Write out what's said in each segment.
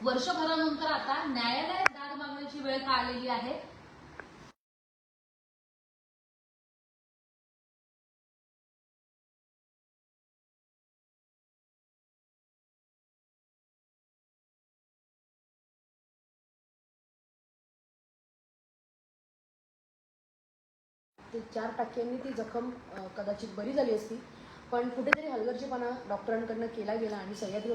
वर्षभरानंतर आता न्यायालयात दाद मागण्याची वेळ का आलेली आहे? ते चार टक्क्यांनी ती जखम कदाचित बरी झाली असती पण कुठेतरी हलगर्जीपणा डॉक्टरांकडनं केला गेला आणि सह्याद्री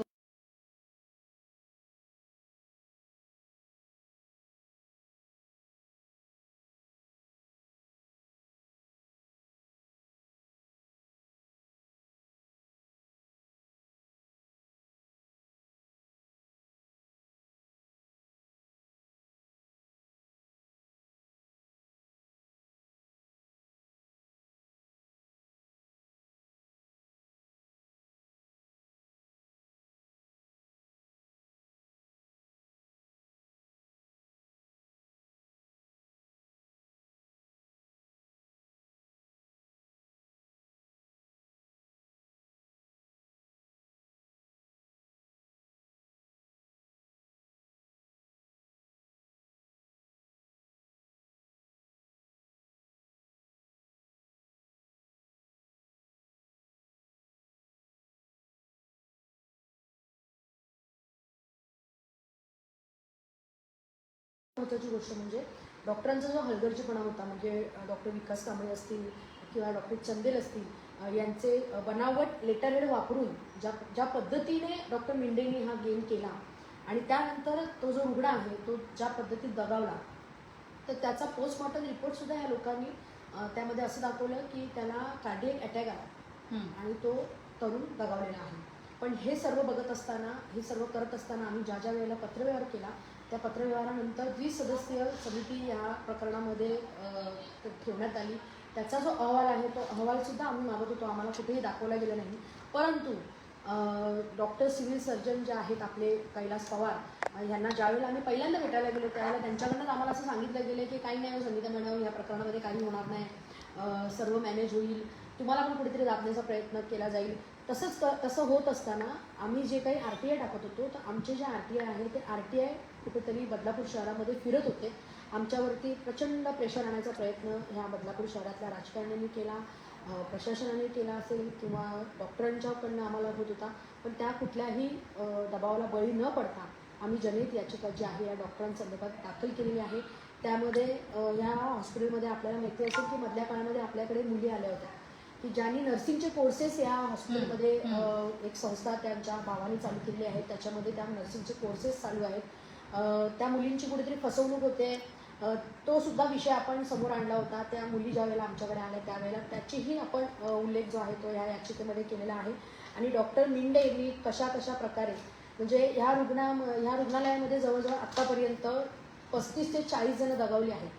महत्त्वाची गोष्ट म्हणजे डॉक्टरांचा जो हलगर्जीपणा होता म्हणजे डॉक्टर विकास कांबळे असतील किंवा डॉक्टर चंदेल असतील यांचे बनावट लेटरहेड वापरून ज्या ज्या पद्धतीने डॉक्टर मिंडेंनी हा गेम केला आणि त्यानंतर तो जो रुग्ण आहे तो ज्या पद्धतीत दगावला तर त्याचा पोस्टमॉर्टम रिपोर्टसुद्धा या लोकांनी त्यामध्ये असं दाखवलं की त्याला कार्डियक अटॅक आला. आणि तो तरुण दगावलेला आहे पण हे सर्व बघत असताना हे सर्व करत असताना आम्ही ज्या ज्या वेळेला पत्रव्यवहार केला त्या पत्रव्यवहारानंतर वीस सदस्यीय समिती या प्रकरणामध्ये ठेवण्यात आली त्याचा जो अहवाल आहे तो अहवालसुद्धा आम्ही मागत होतो. आम्हाला कुठेही दाखवला गेला नाही. परंतु डॉक्टर सिव्हिल सर्जन जे आहेत आपले कैलास पवार यांना ज्यावेळेला आम्ही पहिल्यांदा भेटायला गेलो त्यावेळेला त्यांच्याकडनं आम्हाला असं सांगितलं गेलं की काही नाही हो संगीता मॅडम या प्रकरणामध्ये काही होणार नाही. सर्व मॅनेज होईल. तुम्हाला पण कुठेतरी दाबण्याचा प्रयत्न केला जाईल. तसंच क तसं होत असताना आम्ही जे काही आर टी आय टाकत होतो तर आमचे जे आर टी आय आहे ते आर टी आय कुठेतरी बदलापूर शहरामध्ये फिरत होते. आमच्यावरती प्रचंड प्रेशर आणायचा प्रयत्न ह्या बदलापूर शहरातल्या राजकारण्यांनी केला प्रशासनाने केला असेल किंवा डॉक्टरांच्याकडनं आम्हाला होत होता. पण त्या कुठल्याही दबावाला बळी न पडता आम्ही जनहित याचिका जी आहे या डॉक्टरांसंदर्भात दाखल केलेली आहे. त्यामध्ये ह्या हॉस्पिटलमध्ये आपल्याला माहिती असेल की मधल्या काळामध्ये आपल्याकडे मुली आल्या होत्या. की ज्यांनी नर्सिंगचे कोर्सेस या हॉस्पिटलमध्ये एक संस्था त्यांच्या भावाने चालू केलेली आहे. त्याच्यामध्ये त्या नर्सिंगचे कोर्सेस चालू आहेत. त्या मुलींची कुठेतरी फसवणूक होते. तो सुद्धा विषय आपण समोर आणला होता. त्या मुली ज्या वेळेला आमच्याकडे आल्या त्यावेळेला त्याचीही आपण उल्लेख जो आहे तो ह्या याचिकेमध्ये केलेला आहे. आणि डॉक्टर मिंडे यांनी कशा कशा प्रकारे म्हणजे ह्या रुग्णा ह्या रुग्णालयामध्ये जवळजवळ आत्तापर्यंत पस्तीस ते चाळीस जण दगावली आहेत.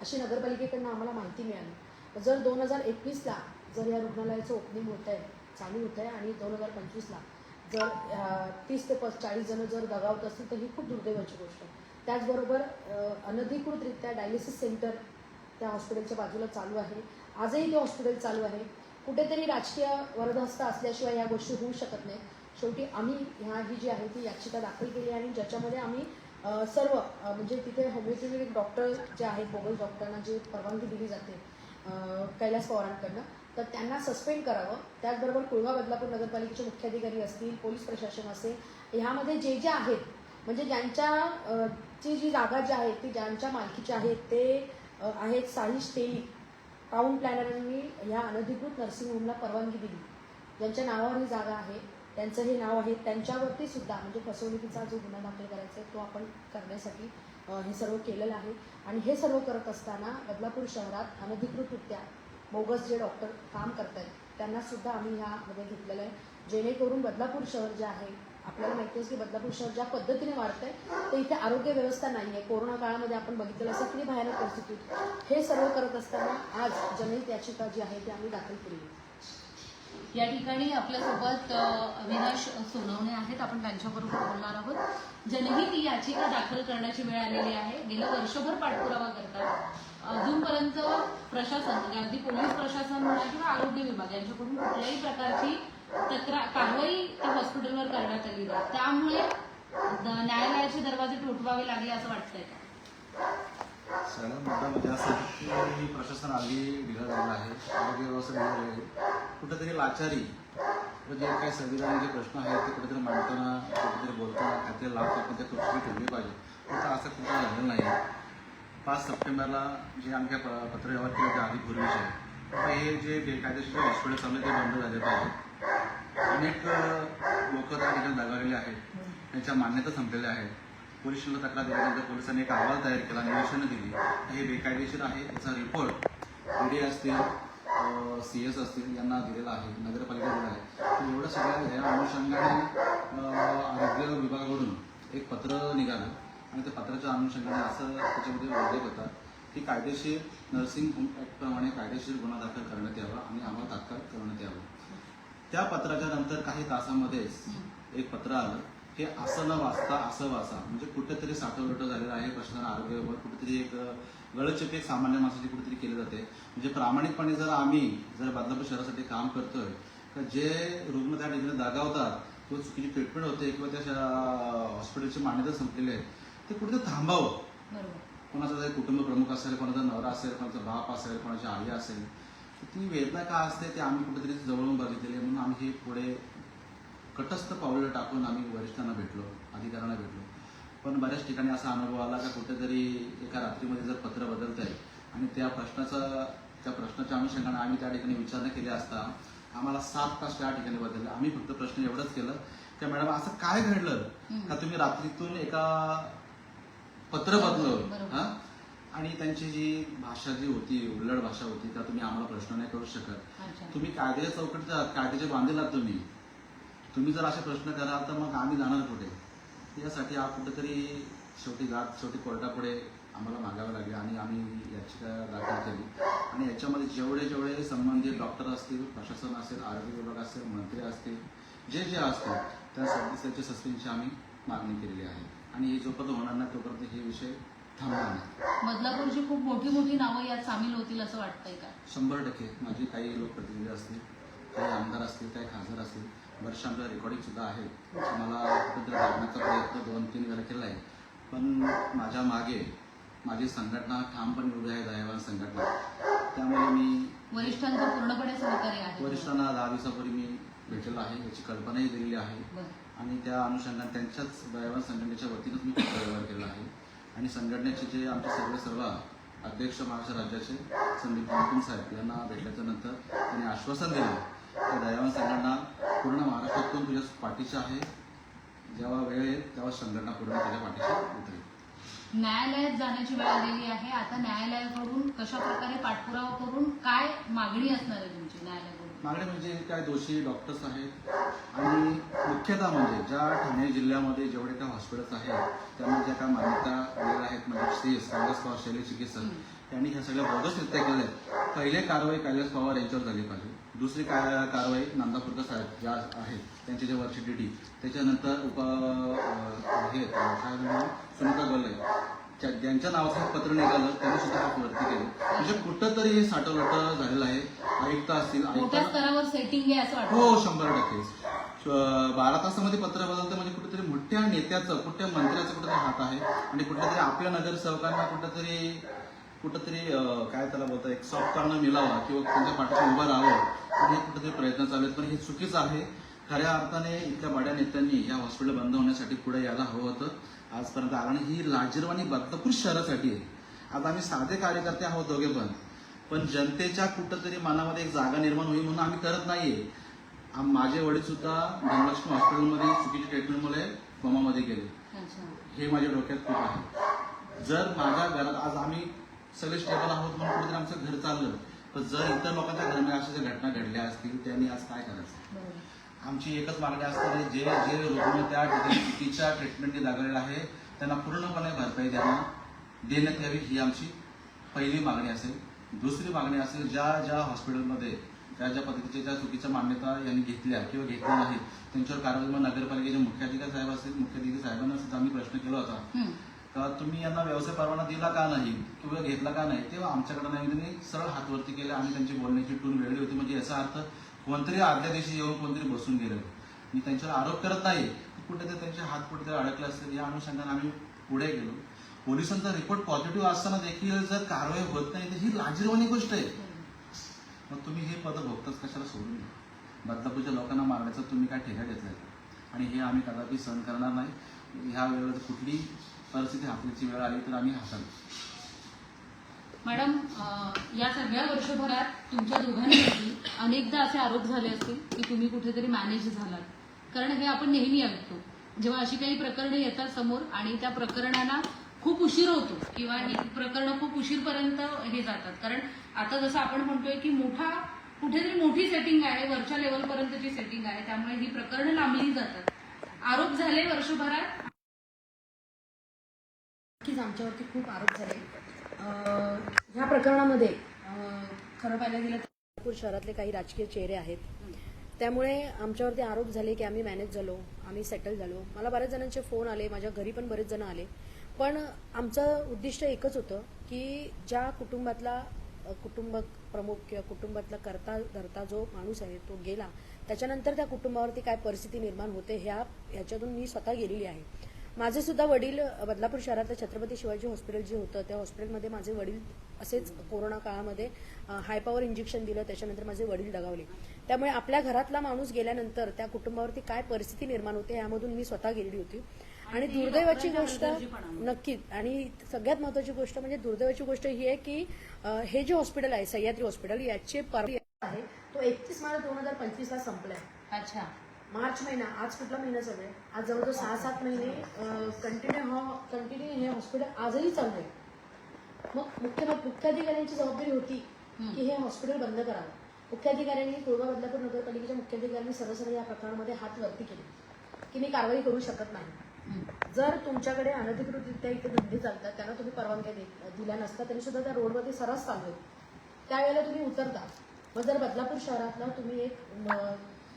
अशी नगरपालिकेकडनं आम्हाला माहिती मिळाली. जर दोन हजार एकवीसला जर या रुग्णालयाचं ओपनिंग होत आहे चालू होत आहे आणि दोन हजार पंचवीसला जर तीस ते पस चाळीस जण जर दगावत असतील तर ही खूप दुर्दैवाची गोष्ट आहे. त्याचबरोबर अनधिकृतरित्या डायलिसिस सेंटर त्या हॉस्पिटलच्या बाजूला चालू आहे. आजही ते हॉस्पिटल चालू आहे. कुठेतरी राजकीय वरदहस्त असल्याशिवाय या गोष्टी होऊ शकत नाही. शेवटी आम्ही ह्या ही जी आहे ती याचिका दाखल केली आणि ज्याच्यामध्ये आम्ही सर्व म्हणजे तिथे होमिओपॅथिक डॉक्टर जे आहेत बोगल डॉक्टरांना जे परवानगी दिली जाते कैलास पवारांकडनं तर त्यांना सस्पेंड करावं. त्याचबरोबर कुळवा बदलापूर नगरपालिकेचे मुख्याधिकारी असतील पोलीस प्रशासन असेल ह्यामध्ये जे जे आहेत म्हणजे ज्यांच्या ची जी जागा जी आहे ती ज्यांच्या मालकीची आहेत ते आहेत साहिश तेली टाऊन प्लॅनरांनी ह्या अनधिकृत नर्सिंग होमला परवानगी दिली. ज्यांच्या नावावर ही जागा आहे त्यांचं हे नाव आहे त्यांच्यावरती सुद्धा म्हणजे फसवणुकीचा जो गुन्हा दाखल करायचा आहे तो आपण करण्यासाठी हे सर्व केलेलं आहे. आणि हे सर्व करत असताना बदलापूर शहरात अनधिकृतरित्या बोगस जे डॉक्टर काम करत आहेत त्यांना सुद्धा आम्ही ह्यामध्ये घेतलेलं आहे. जेणेकरून बदलापूर शहर जे आहे आपल्याला माहिती आहे की बदलापूर शहर ज्या पद्धतीने वाढतंय तर इथे आरोग्य व्यवस्था नाही आहे. कोरोना काळामध्ये आपण बघितलेलं असं किती भयानक परिस्थिती हे सर्व करत असताना आज जनहित याचिका जी आहे ती आम्ही दाखल केली. या ठिकाणी आपल्यासोबत अविनाश सोनवणे आहेत. आपण त्यांच्याबरोबर बोलणार आहोत. जनहित याचिका दाखल करण्याची वेळ आलेली आहे. गेलं वर्षभर पाठपुरावा करतात. अजूनपर्यंत प्रशासन म्हणजे अगदी पोलीस प्रशासन म्हणा किंवा आरोग्य विभाग यांच्याकडून कुठल्याही प्रकारची तक्रार कारवाई त्या हॉस्पिटलवर करण्यात आली नाही. त्यामुळे न्यायालयाचे दरवाजे ठोठवावे लागले असं वाटतंय का? सगळ्यात म्हणजे असं की प्रशासन आधी बिघडलेलं झालेलं आहे आरोग्य व्यवस्था बिघडलेली आहे. कुठेतरी लाचारी म्हणजे जे काही संविधानाचे प्रश्न आहेत ते कुठेतरी मांडताना कुठेतरी बोलताना काहीतरी लाभ आपण त्या कुठेतरी ठेवली पाहिजे असं कुठं झालेलं नाही. पाच सप्टेंबरला जे आमच्या पत्रव्यवहार केले त्या आधी पूर्वीचे आता हे जे बेकायदेशीर हॉस्पिटल चालू आहे ते बंद झाले पाहिजे अनेक लोक त्या ठिकाणी दगावलेले आहेत. त्यांच्या मान्यता संपलेल्या आहेत. पोलिसांना तक्रार दिल्यानंतर पोलिसांनी एक अहवाल तयार केला निवेदनं दिली. हे बेकायदेशीर आहे. त्याचा रिपोर्ट ईडी असतील सी एस असतील यांना दिलेला आहे. नगरपालिका दिला आहे. तर एवढं सगळ्या या अनुषंगाने आरोग्य विभागाकडून एक पत्र निघालं. आणि त्या पत्राच्या अनुषंगाने असं त्याच्यामध्ये उल्लेख होता की कायदेशीर नर्सिंग होम ॲक्टप्रमाणे कायदेशीर गुन्हा दाखल करण्यात यावा आणि आम्हाला तात्काळ करण्यात यावं. त्या पत्राच्या नंतर काही तासामध्येच एक पत्र आलं हे असं न वाचता असं वाचा. म्हणजे कुठेतरी साठवलोट झालेलं आहे प्रशासन आरोग्य कुठेतरी एक गळचेप एक सामान्य माणसाची कुठेतरी केली जाते. म्हणजे प्रामाणिकपणे जर आम्ही जर बदलापूर शहरासाठी काम करतोय तर जे रुग्ण त्या ठिकाणी दगावतात किंवा चुकीची ट्रीटमेंट होते किंवा त्या शा- हॉस्पिटलची मान्यता संपलेली आहे ते कुठेतरी थांबावं. कोणाचा जर कुटुंब प्रमुख असेल कोणाचा नवरा असेल कोणाचा बाप असेल कोणाची आई असेल तर ती वेदना का असते ते आम्ही कुठेतरी जवळून बघितलेली आहे. म्हणून आम्ही हे पुढे कटस्थ पावलं टाकून आम्ही वरिष्ठांना भेटलो अधिकाऱ्यांना भेटलो. पण बऱ्याच ठिकाणी असा अनुभव आला का कुठेतरी एका रात्रीमध्ये जर पत्र बदलत आहे आणि त्या प्रश्नाचा त्या प्रश्नाच्या अनुषंगाने आम्ही त्या ठिकाणी विचारणा केली असता आम्हाला सात तास त्या ठिकाणी बदलले. आम्ही फक्त प्रश्न एवढंच केलं की मॅडम असं काय घडलं? का तुम्ही रात्रीतून एका पत्र. हा? आणि त्यांची जी भाषा जी होती उल्लड भाषा होती त्या तुम्ही आम्हाला प्रश्न नाही करू शकत. तुम्ही कायद्याच्या चौकटीत आहात, कायद्याचे बांधील तुम्ही. तुम्ही जर असे प्रश्न कराल तर मग आम्ही जाणार कुठे? यासाठी आप कुठेतरी शेवटी जात शेवटी कोर्टापुढे आम्हाला मागावं लागले आणि आम्ही याचिका दाखल केली. आणि याच्यामध्ये जेवढे जेवढे संबंधित डॉक्टर असतील प्रशासन असेल आरोग्य विभाग असेल मंत्री असतील जे जे असतील त्या सदस्याच्या सस्पेन्सची आम्ही मागणी केलेली आहे. आणि हे जोपर्यंत होणार नाही तोपर्यंत हे विषय थांबणार नाही. बदलापूरची खूप मोठी मोठी नावं यात सामील होतील असं वाटतंय का? शंभर टक्के. माझे काही लोकप्रतिनिधी असतील काही आमदार असतील काही खासदार असतील बरेचसे आमच्या रेकॉर्डिंग सुद्धा आहेत. मला कुठेतरी दाबण्याचा प्रयत्न दोन तीन वेळा केला आहे. पण माझ्या मागे माझी संघटना ठामपणे उभी आहे दयावान संघटना. त्यामुळे मी वरिष्ठांचं पूर्णपणे सहकार्य आहे. वरिष्ठांना दहा दिवसापूर्वी मी भेटलेलो आहे याची कल्पनाही दिलेली आहे. आणि त्या अनुषंगाने त्यांच्याच दयावान संघटनेच्या वतीनंच मी व्यवहार केला आहे. आणि संघटनेचे जे आमचे सगळे सर्व अध्यक्ष महाराष्ट्र राज्याचे संदीप निकुंज साहेब यांना भेटल्याच्या नंतर त्यांनी आश्वासन दिलं की दयावान संघटना पूर्ण महाराष्ट्रातून तुझ्या पाठीशी आहे. जेव्हा वेळ येईल तेव्हा संघटना पूर्ण त्याच्या पाठीशी उतरेल. न्यायालयात जाण्याची वेळ आलेली आहे. आता न्यायालयाकडून कशा प्रकारे पाठपुरावा करून काय मागणी असणार आहे तुमची न्यायालयाकडून? मागणे म्हणजे काय दोषी डॉक्टर्स आहेत? आणि मुख्यतः म्हणजे ज्या ठाणे जिल्ह्यामध्ये जेवढे काय हॉस्पिटल्स आहेत त्यामध्ये ज्या काय मान्यता दिलेल्या आहेत म्हणजे सीएस कैलास पवार शैली चिकित्सक त्यांनी ह्या सगळ्या बोगसरित्या केल्या आहेत पहिले कारवाई कैलास पवार यांच्यावर झाली पाहिजे. दुसरी काय कारवाई नंदापूरकर साहेब ज्या आहेत त्यांची जे डी टी त्याच्यानंतर उप हे काय सुनीता गोले ज्यांच्या नावाचं पत्र निघालं त्यांनी सुद्धा वरती केले. म्हणजे कुठंतरी हे साठवलट झालेलं आहे. आयुक्त असतील मोठ्या आयुक्त स्तरावर सेटिंग आहे असं वाटतं. हो शंभर टक्के. बारा तासामध्ये पत्र बदलतं म्हणजे कुठेतरी मोठ्या नेत्याचं कुठल्या मंत्र्याचं कुठेतरी हात आहे. आणि कुठेतरी आपल्या नगरसेवकांना कुठेतरी कुठेतरी काय त्याला बोलता एक सॉफ्ट कॉर्नर मिळावा किंवा त्यांच्या पाठीशी उभं राहावं. आणि हे कुठेतरी प्रयत्न चालू आहेत. पण हे चुकीचं आहे. खऱ्या अर्थाने इथल्या बड्या नेत्यांनी या हॉस्पिटल बंद होण्यासाठी पुढे यायला हवं होतं. आजपर्यंत आलं आणि ही लाजीरवाणी बदलापूर शहरासाठी आहे. आता आम्ही साधे कार्यकर्ते आहोत दोघे पण. पण जनतेच्या कुठंतरी मनामध्ये एक जागा निर्माण होईल म्हणून आम्ही करत नाहीये. आम- माझे वडील सुद्धा धनलक्ष्मी हॉस्पिटलमध्ये चुकीच्या ट्रीटमेंटमुळे कोमामध्ये गेले. हे माझ्या डोक्यात खूप आहे. जर माझ्या घरात आज आम्ही सगळे स्टेबल आहोत म्हणून कुठेतरी आमचं घर चाललं तर जर इतर लोकांच्या घरामध्ये अशा ज्या घटना घडल्या असतील त्यांनी आज काय करायचं? आमची एकच मागणी असते की जे जे रुग्ण त्या ठिकाणी चुकीच्या ट्रीटमेंटने लागलेले आहे त्यांना पूर्णपणे भरपाई देणं देण्यात यावी ही आमची पहिली मागणी असेल. दुसरी मागणी असेल ज्या ज्या हॉस्पिटलमध्ये ज्या ज्या पद्धतीच्या ज्या चुकीच्या मान्यता यांनी घेतल्या किंवा घेतल्या नाहीत त्यांच्यावर कारवाई मग नगरपालिकेचे मुख्याधिकारी साहेब असतील मुख्याधिकारी साहेबांना सुद्धा आम्ही प्रश्न केला होता. का तुम्ही यांना व्यवसाय परवाना दिला का नाही किंवा घेतला का नाही तेव्हा आमच्याकडे नाही त्यांनी सरळ हातवरती केले आणि त्यांची बोलण्याची टून वेगळी होती. म्हणजे याचा अर्थ कोणतरी आदल्या दिवशी येऊन कोणतरी बसून गेलं. मी त्यांच्यावर आरोप करत नाही. कुठेतरी त्यांचे हात कुठेतरी अडकले असतील या अनुषंगाने आम्ही पुढे गेलो. पोलिसांचा रिपोर्ट पॉझिटिव्ह असताना देखील जर कारवाई होत नाही तर ही लाजीरवाणी गोष्ट आहे. मग तुम्ही हे पद भोगताच कशाला सोडून द्या? बदलापूरच्या लोकांना मारण्याचा तुम्ही काय ठेका घेतलाय? आणि हे आम्ही कदापि सहन करणार नाही. ह्या वेळेला कुठली परिस्थिती हाकण्याची वेळ आली तर आम्ही हाताळू. मॅडम या सगळ्या वर्षभरात तुमच्या दोघांपैकी अनेकदा असे आरोप झाले असतील की तुम्ही कुठेतरी मॅनेज झालात. कारण हे आपण नेहमी ऐकतो. जेव्हा अशी काही प्रकरणे येतात समोर आणि त्या प्रकरणाला खूप उशीर होतो किंवा ही प्रकरणं खूप उशीरपर्यंत हे जातात. कारण आता जसं आपण म्हणतोय की मोठा कुठेतरी मोठी सेटिंग आहे वरच्या लेवलपर्यंतची सेटिंग आहे त्यामुळे ही प्रकरणं लांबली जातात. आरोप झाले वर्षभरात. आमच्यावरती खूप आरोप झाले. ह्या प्रकरणामध्ये खरं पाहायला गेलं तर नागपूर शहरातले काही राजकीय चेहरे आहेत. त्यामुळे आमच्यावरती आरोप झाले की आम्ही मॅनेज झालो आम्ही सेटल झालो. मला बऱ्याच जणांचे फोन आले माझ्या घरी पण बरेच जण आले. पण आमचं उद्दिष्ट एकच होतं की ज्या कुटुंबातला कुटुंब प्रमुख किंवा कुटुंबातला करता धरता जो माणूस आहे तो गेला त्याच्यानंतर त्या कुटुंबावरती काय परिस्थिती निर्माण होते ह्या ह्याच्यातून मी स्वतः गेलेली आहे. माझे सुद्धा वडील बदलापूर शहरातलं छत्रपती शिवाजी हॉस्पिटल जे होतं त्या हॉस्पिटलमध्ये माझे वडील असेच कोरोना काळामध्ये हाय पॉवर इंजेक्शन दिलं त्याच्यानंतर माझे वडील दगावले. त्यामुळे आपल्या घरातला माणूस गेल्यानंतर त्या कुटुंबावरती काय परिस्थिती निर्माण होते यामधून मी स्वतः गेलेली होती. आणि दुर्दैवाची गोष्ट. नक्कीच. आणि सगळ्यात महत्वाची गोष्ट म्हणजे दुर्दैवाची गोष्ट ही आहे की हे जे हॉस्पिटल आहे सह्याद्री हॉस्पिटल याचे पर आहे. तो एकतीस मार्च दोन हजार पंचवीसला संपलाय. अच्छा. मार्च महिना आज कुठला महिना चालू आहे? आज जवळजवळ सहा सात महिने कंटिन्यू हा कंटिन्यू हे हॉस्पिटल आजही चालू आहे. मग मुख्य मुख्याधिकाऱ्यांची जबाबदारी होती की हे हॉस्पिटल बंद करावं. मुख्याधिकाऱ्यांनी कुळवा बदलापूर नगरपालिकेच्या मुख्याधिकाऱ्यांनी सरळ सरळ या प्रकरणामध्ये हात वरती केले की मी कारवाई करू शकत नाही. जर तुमच्याकडे अनधिकृतरित्या इथे धंदे चालतात त्यांना तुम्ही परवानग्या दिल्या नसता तरी सुद्धा त्या रोडवरती सरस चालू आहेत. त्यावेळेला तुम्ही उतरता. मग जर बदलापूर शहरातला तुम्ही एक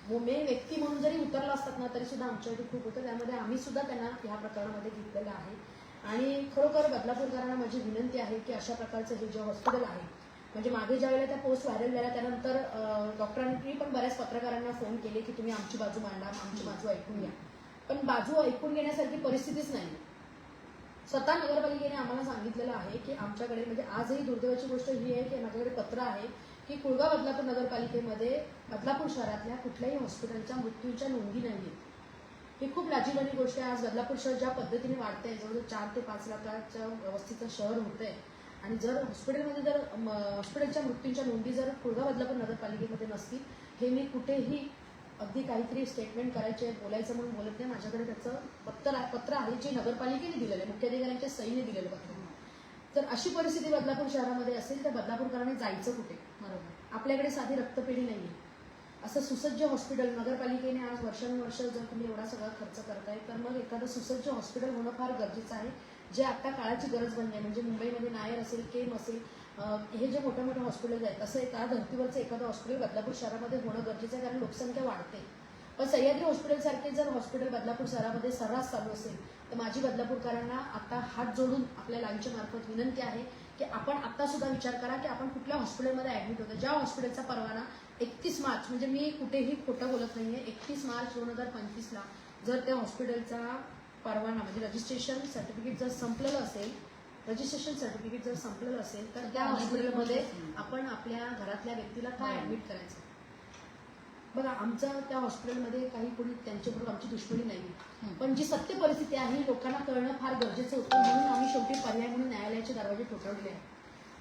मेन व्यक्ती म्हणून जरी उतरला असतात ना तरी सुद्धा आमच्याकडे खूप होतं. त्यामध्ये आम्ही सुद्धा त्यांना ह्या प्रकरणामध्ये घेतलेलं आहे. आणि खरोखर बदलापूरकरांना माझी विनंती आहे की अशा प्रकारचं हे जे हॉस्पिटल आहे म्हणजे मागे ज्या वेळेला त्या पोस्ट व्हायरल झाल्या त्यानंतर डॉक्टरांनी पण बऱ्याच पत्रकारांना फोन केले की तुम्ही आमची बाजू मांडा आमची बाजू ऐकून घ्या. पण बाजू ऐकून घेण्यासारखी परिस्थितीच नाही स्वतः नगरपालिकेने आम्हाला सांगितलेलं आहे की आमच्याकडे म्हणजे आजही दुर्दैवाची गोष्ट ही आहे की माझ्याकडे पत्र आहे की कुळगाव बदलापूर नगरपालिकेमध्ये बदलापूर शहरातल्या कुठल्याही हॉस्पिटलच्या मृत्यूच्या नोंदी नाही आहेत ही खूप लाजीवाणी गोष्ट आहे. आज बदलापूर शहर ज्या पद्धतीने वाढतंय जवळजवळ चार ते पाच लाखाच्या वस्तीचं शहर होतंय आणि जर हॉस्पिटलमध्ये जर म, हॉस्पिटलच्या मृत्यूंच्या नोंदी जर कुळगाव बदलापूर नगरपालिकेमध्ये नसतील हे मी कुठेही अगदी काहीतरी स्टेटमेंट करायचे बोलायचं म्हणून बोलत नाही. माझ्याकडे त्याचं पत्र पत्र आहे जे नगरपालिकेने दिलेलं आहे मुख्याधिकाऱ्यांच्या सहीने दिलेलं पत्र तर अशी परिस्थिती बदलापूर शहरामध्ये असेल तर बदलापूरकरांनी जायचं कुठे? बरोबर. आपल्याकडे साधी रक्तपेढी नाही आहे असं सुसज्ज हॉस्पिटल नगरपालिकेने आज वर्षानुवर्ष जर तुम्ही एवढा सगळा खर्च करताय तर मग एखादं सुसज्ज हॉस्पिटल होणं फार गरजेचं आहे जे आता काळाची गरज बनली आहे म्हणजे मुंबईमध्ये नायर असेल केम असेल हे जे मोठे मोठे हॉस्पिटल आहेत असं त्या धर्तीवरचं एखादं हॉस्पिटल बदलापूर शहरामध्ये होणं गरजेचं आहे कारण लोकसंख्या वाढते. पण सह्याद्री हॉस्पिटलसारखे जर हॉस्पिटल बदलापूर शहरामध्ये सर्रास चालू असेल तर माझी बदलापूरकरांना आता हात जोडून आपल्या लाईनच्या मार्फत विनंती आहे की आपण आता सुद्धा विचार करा की आपण कुठल्या हॉस्पिटलमध्ये ऍडमिट होतो. ज्या हॉस्पिटलचा परवाना एकतीस मार्च म्हणजे मी कुठेही खोटं बोलत नाहीये एकतीस मार्च दोन हजार पंचवीसला जर त्या हॉस्पिटलचा परवाना म्हणजे रजिस्ट्रेशन सर्टिफिकेट जर संपलेलं असेल रजिस्ट्रेशन सर्टिफिकेट जर संपलेलं असेल तर त्या हॉस्पिटलमध्ये आपण आपल्या घरातल्या व्यक्तीला काय ऍडमिट करायचं? बघा आमच्या त्या हॉस्पिटलमध्ये काही कोणी त्यांच्याबरोबर आमची दुश्मनी नाही. पण जी सत्य परिस्थिती आहे लोकांना कळणं फार गरजेचं होतं म्हणून आम्ही शेवटी पर्याय म्हणून न्यायालयाचे दरवाजे ठोठावलेले आहेत.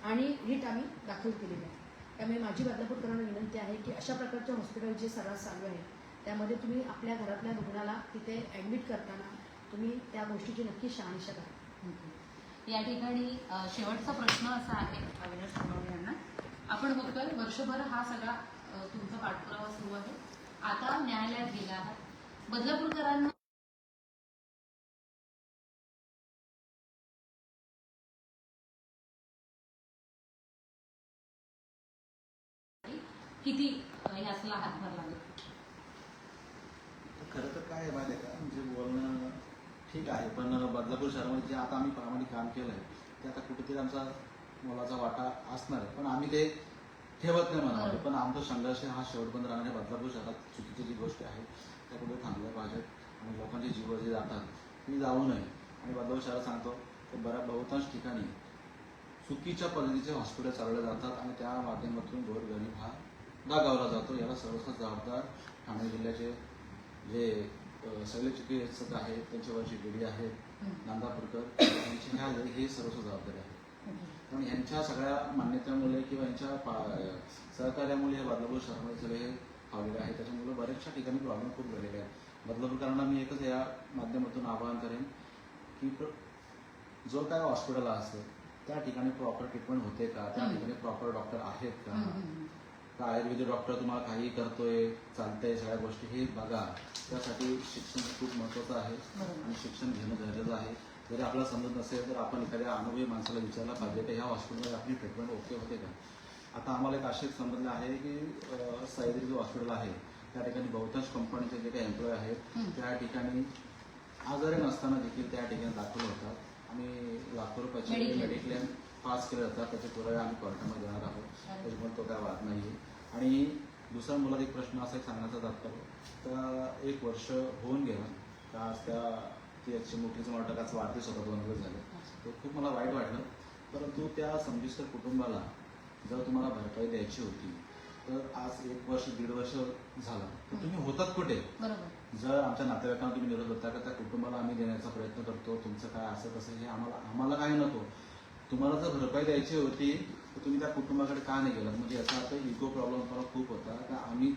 आणि रिट आम्ही दाखल केलेली आहे. त्यामुळे माझी बदलापूरकरांना विनंती आहे की अशा प्रकारचे हॉस्पिटल जे सर्रास चालू आहेत त्यामध्ये तुम्ही आपल्या घरातल्या रुग्णाला तिथे ऍडमिट करताना तुम्ही त्या गोष्टीची नक्की शहानिशा करा. या ठिकाणी शेवटचा प्रश्न असा आहे अविनाश सोनवणे यांना. आपण बघतोय वर्षभर हा सगळा तुमचा पाठपुरावा सुरू आहे. आता न्यायालयात गेला आहात. बदलापूरकरांना किती अ, याचला हातभार लागेल? खर खरं तर काय माहिती आहे का? म्हणजे बोलणं ठीक आहे पण बदलापूर शहरामध्ये जे आता आम्ही प्रामाणिक काम केलं आहे ते आता कुठेतरी आमचा मोलाचा वाटा असणार आहे. पण आम्ही ते ठेवत नाही मनामध्ये पण आमचा संघर्ष हा शेवटपर्यंत राहणाऱ्या बदलापूर शहरात चुकीची जी गोष्टी आहेत त्या कुठे थांबल्या पाहिजेत आणि लोकांचे जीव जे जातात. ती जाऊ नये आणि बदलाव शहरात सांगतो तर बऱ्या बहुतांश ठिकाणी चुकीच्या पद्धतीचे हॉस्पिटल चालवले जातात आणि त्या माध्यमातून गोरगरीब हा दागावला जातो. याला सर्वस्व जबाबदार ठाणे जिल्ह्याचे जे सगळे चिकित्सक आहेत त्यांच्यावरची पिढी आहेत नांदापूरकर यांची ह्या हे सर्वस्व जबाबदारी आहे. पण यांच्या सगळ्या मान्यतेमुळे किंवा यांच्या सहकार्यामुळे हे बदलापूर शहरामध्ये सगळे हे फावलेले आहे त्याच्यामुळे बऱ्याचशा ठिकाणी प्रॉब्लेम खूप झालेले आहेत. बदलापूरकरांना मी एकच या माध्यमातून आवाहन करेन की जो काय हॉस्पिटल असेल त्या ठिकाणी प्रॉपर ट्रीटमेंट होते का? त्या. ठिकाणी प्रॉपर डॉक्टर आहेत का? आयुर्वेदिक डॉक्टर तुम्हाला काही करतोय चालतंय सगळ्या गोष्टी हे बघा. त्यासाठी शिक्षण खूप महत्त्वाचं आहे. आणि शिक्षण घेणं गरजेचं आहे. जरी आपल्याला समजत नसेल तर आपण एखाद्या अनुभवी माणसाला विचारलं पाहिजे की ह्या हॉस्पिटलमध्ये आपली ट्रीटमेंट ओके होते का आता आम्हाला एक आशेत समजलं आहे की सह्याद्री जो हॉस्पिटल आहे त्या ठिकाणी बहुतांश कंपनीचे जे काही एम्प्लॉय आहेत. त्या ठिकाणी आजारी नसताना देखील त्या ठिकाणी दाखल होतात आणि लाखो रुपयाचे. मेडिक्लेम पास केले जातात त्याचे पुरावे आम्ही कोर्टामध्ये देणार आहोत. त्याच्यामुळे तो काय वाद नाही आणि दुसरा मुलात एक प्रश्न असा एक सांगण्याचा तात्पर्य तर एक वर्ष होऊन गेलं तर आज त्या त्याची मोठीचं मोठं टकाचा वाढदिवस होता दोन दिवस झाले. तो खूप मला वाईट वाटलं. परंतु त्या समजिस्तर कुटुंबाला जर तुम्हाला भरपाई द्यायची होती तर आज एक वर्ष दीड वर्ष झालं. तर तुम्ही होतात कुठे? जर आमच्या नातेवाईकांना तुम्ही निरोप होता का? त्या कुटुंबाला आम्ही देण्याचा प्रयत्न करतो. तुमचं काय असं कसं हे आम्हाला आम्हाला काही नको. तुम्हाला जर भरपाई द्यायची होती तर तुम्ही त्या कुटुंबाकडे का नाही गेलात? म्हणजे याचा अर्थ इको प्रॉब्लेम तुम्हाला खूप होता. का आम्ही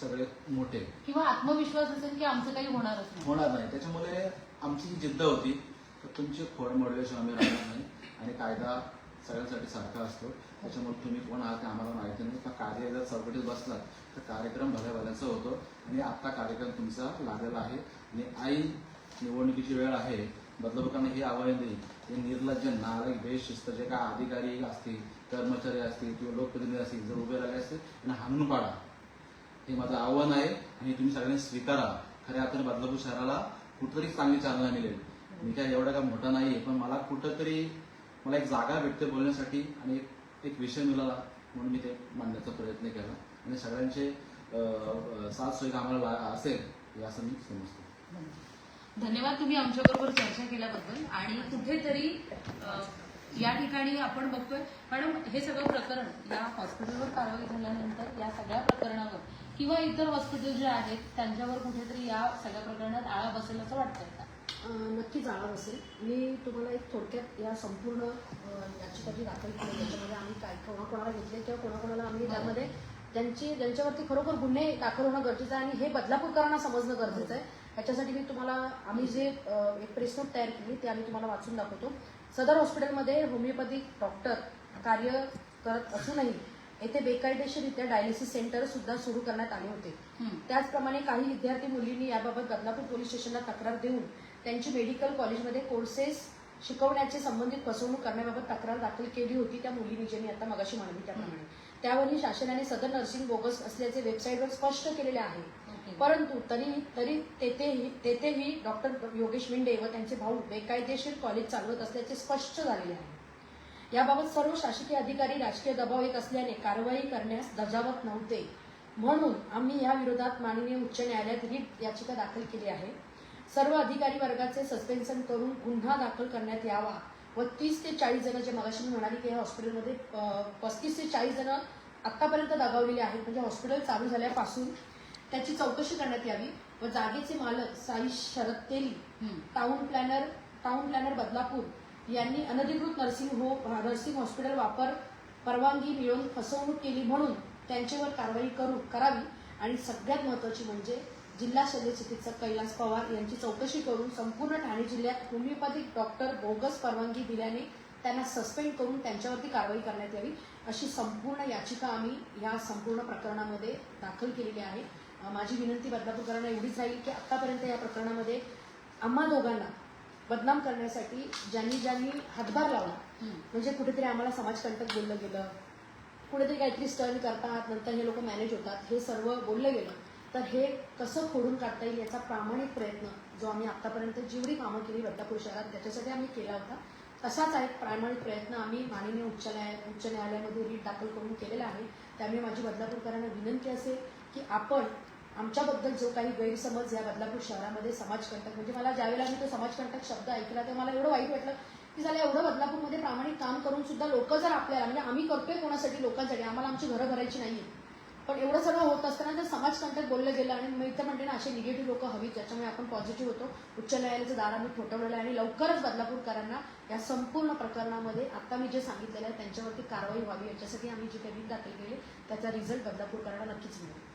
सगळे मोठे. किंवा आत्मविश्वास असेल की आमचं काही होणारच नाही. होणार नाही. त्याच्यामुळे आमची जिद्द होती तर तुमची खोड मोडल्याशिवाय आम्ही राहणार नाही आणि कायदा सगळ्यांसाठी सारखा असतो. त्याच्यामुळे तुम्ही कोण आहात ते आम्हाला माहिती नाही. का कार्य जर चौकटीत बसलात तर कार्यक्रम भल्या भल्याचा होतो. आणि आता कार्यक्रम तुमचा लागलेला आहे. आणि आई निवडणुकीची वेळ आहे. बदलापूरकरांना हे आव्हान देईल हे निर्लज्ज नालायक बेशिस्त जे काय अधिकारी असतील कर्मचारी असतील किंवा लोकप्रतिनिधी असतील जर उभे राहिले असतील त्यांना हाणून पाडा. हे माझं आव्हान आहे आणि तुम्ही सगळ्यांनी स्वीकारा. खऱ्या अर्थाने बदलापूर शहराला कुठंतरी चांगली चालना मिळेल. मी काय एवढा काय मोठा नाही पण मला कुठंतरी मला एक जागा भेटते बोलण्यासाठी आणि एक एक विषय मिळाला म्हणून मी ते मांडण्याचा प्रयत्न केला. आणि सगळ्यांचे साथ सोयी आम्हाला असेल हे असं मी समजतो. धन्यवाद तुम्ही आमच्याबरोबर चर्चा केल्याबद्दल. आणि कुठेतरी या ठिकाणी आपण बघतोय मॅडम हे सगळं प्रकरण या हॉस्पिटलवर कारवाई झाल्यानंतर या सगळ्या प्रकरणावर किंवा इतर हॉस्पिटल जे आहेत त्यांच्यावर कुठेतरी या सगळ्या प्रकरणात आळा बसेल असं वाटतंय का? नक्कीच आळा बसेल. मी तुम्हाला एक थोडक्यात या संपूर्ण याचिका जी दाखल केली त्याच्यामध्ये आम्ही काय कोणाकोणाला घेतले किंवा कोणाकोणाला आम्ही त्यामध्ये ज्यांची ज्यांच्यावरती खरोखर गुन्हे दाखल होणं गरजेचं आहे आणि हे बदलापूरकरांना समजणं गरजेचं आहे. ह्याच्यासाठी मी तुम्हाला आम्ही जे एक प्रेस नोट तयार केली ते आम्ही तुम्हाला वाचून दाखवतो. सदर हॉस्पिटलमध्ये होमिओपॅथिक डॉक्टर कार्य करत असूनही येथे बेकायदेशीररित्या डायलिसिस सेंटर सुद्धा सुरू करण्यात आले होते. त्याचप्रमाणे काही विद्यार्थी मुलींनी याबाबत बदलापूर पोलीस स्टेशनला तक्रार देऊन त्यांची मेडिकल कॉलेजमध्ये कोर्सेस शिकवण्याची संबंधित फसवणूक करण्याबाबत तक्रार दाखल केली होती. त्या मुलींनी जे मी आता मगाशी मांडली त्याप्रमाणे त्यावरही शासनाने सदर नर्सिंग बोगस असल्याचे वेबसाईटवर स्पष्ट केलेले आहे. परंतु तरी तरी तेथेही तेथेही डॉक्टर योगेश मिंडे व त्यांचे भाऊ बेकायदेशीर कॉलेज चालवत असल्याचे स्पष्ट झालेले आहे. याबाबत सर्व शासकीय अधिकारी राजकीय दबाव येत असल्याने कारवाई करण्यास दजावत नव्हते. म्हणून आम्ही या विरोधात माननीय उच्च न्यायालयात रिट याचिका दाखल केली आहे. सर्व अधिकारी वर्गाचे सस्पेन्शन करून गुन्हा दाखल करण्यात यावा व तीस ते चाळीस जण जे मगाशी मी म्हणाली की या हॉस्पिटलमध्ये पस्तीस ते चाळीस जण आतापर्यंत दगावलेले आहेत. म्हणजे हॉस्पिटल चालू झाल्यापासून त्याची चौकशी करण्यात यावी व जागेचे मालक Sai Sharad Teli. Town planner town planner Badlapur यांनी अनधिकृत नर्सिंग होम नर्सिंग हॉस्पिटल वापर परवानगी मिळवून फसवणूक केली म्हणून त्यांच्यावर कारवाई करू करावी. आणि सगळ्यात महत्त्वाची म्हणजे जिल्हा शल्य चिकित्सक कैलास पवार यांची चौकशी करून संपूर्ण ठाणे जिल्ह्यात होमिओपॅथिक डॉक्टर बोगस परवानगी दिल्याने त्यांना सस्पेंड करून त्यांच्यावरती कारवाई करण्यात यावी अशी संपूर्ण याचिका आम्ही या संपूर्ण प्रकरणामध्ये दाखल केलेली आहे. माझी विनंती बदलापूरकरांना एवढीच राहील की आतापर्यंत या प्रकरणामध्ये आम्हा दोघांना बदनाम करण्यासाठी ज्यांनी ज्यांनी हातभार लावला म्हणजे कुठेतरी आम्हाला समाजकंटक बोललं गेलं कुठेतरी काहीतरी स्टर्न करतात नंतर हे लोक मॅनेज होतात हे सर्व बोललं गेलं तर हे कसं खोडून काढता येईल याचा प्रामाणिक प्रयत्न जो आम्ही आतापर्यंत जेवढी कामं केली बदलापूर शहरात त्याच्यासाठी आम्ही केला होता तसाच एक प्रामाणिक प्रयत्न आम्ही माननीय उच्च न्यायालय उच्च न्यायालयामध्ये रीट दाखल करून केलेला आहे. त्यामुळे माझी बदलापूरकरांना विनंती असेल की आपण आमच्याबद्दल जो काही गैरसमज या बदलापूर शहरामध्ये समाजकंटक म्हणजे मला ज्यावेळेला मी तो समाजकंटक शब्द ऐकला तेव्हा मला एवढं वाईट वाटलं की झालं एवढं बदलापूरमध्ये प्रामाणिक काम करून सुद्धा लोक जर आपल्याला म्हणजे आम्ही करतोय कोणासाठी लोकांसाठी आम्हाला आमची घरं भरायची नाही पण एवढं सगळं होत असताना जर समाजकंटक बोललं गेलं आणि मी तर म्हणते ना असे निगेटिव्ह लोक हवीत ज्याच्यामुळे आपण पॉझिटिव्ह होतो उच्च न्यायालयाचं दार आम्ही ठोठवलेलं आहे आणि लवकरच बदलापूरकरांना या संपूर्ण प्रकरणामध्ये आता मी जे सांगितलेलं आहे त्यांच्यावरती कारवाई व्हावी याच्यासाठी आम्ही जे काही केले त्याचा रिझल्ट बदलापूरकरांना नक्कीच मिळेल.